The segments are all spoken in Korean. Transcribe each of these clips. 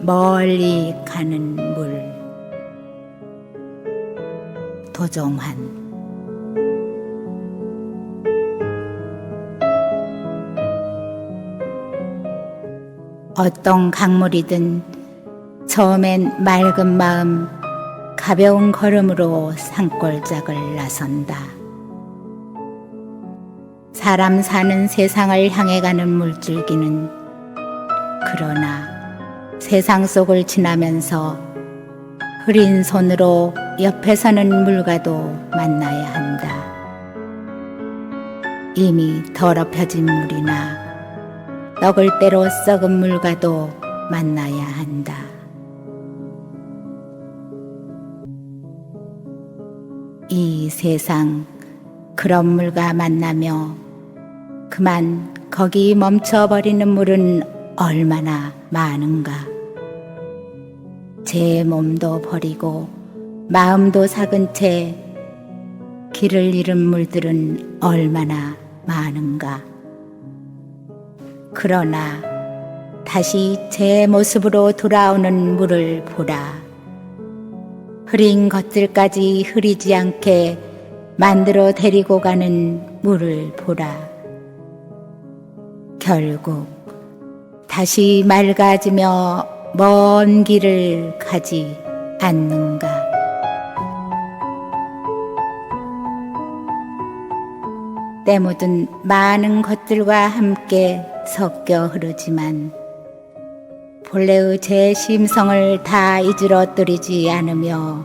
멀리 가는 물 도종환 어떤 강물이든 처음엔 맑은 마음 가벼운 걸음으로 산골짝을 나선다. 사람 사는 세상을 향해 가는 물줄기는 그러나 세상 속을 지나면서 흐린 손으로 옆에 서는 물과도 만나야 한다. 이미 더럽혀진 물이나 떡을 때로 썩은 물과도 만나야 한다. 이 세상 그런 물과 만나며 그만 거기 멈춰버리는 물은 얼마나 많은가. 제 몸도 버리고 마음도 삭은 채 길을 잃은 물들은 얼마나 많은가. 그러나 다시 제 모습으로 돌아오는 물을 보라. 흐린 것들까지 흐리지 않게 만들어 데리고 가는 물을 보라. 결국 다시 맑아지며 먼 길을 가지 않는가. 때 묻은 많은 것들과 함께 섞여 흐르지만 본래의 제 심성을 다 이지러뜨리지 않으며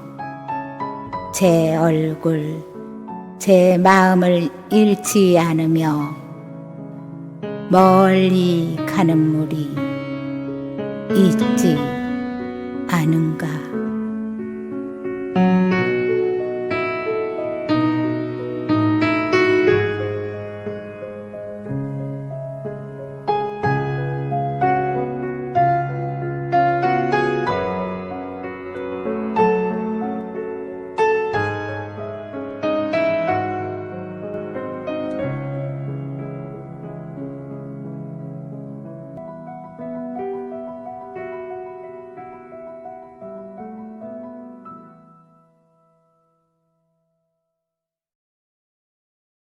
제 얼굴, 제 마음을 잃지 않으며 멀리 가는 물이 있지 않은가.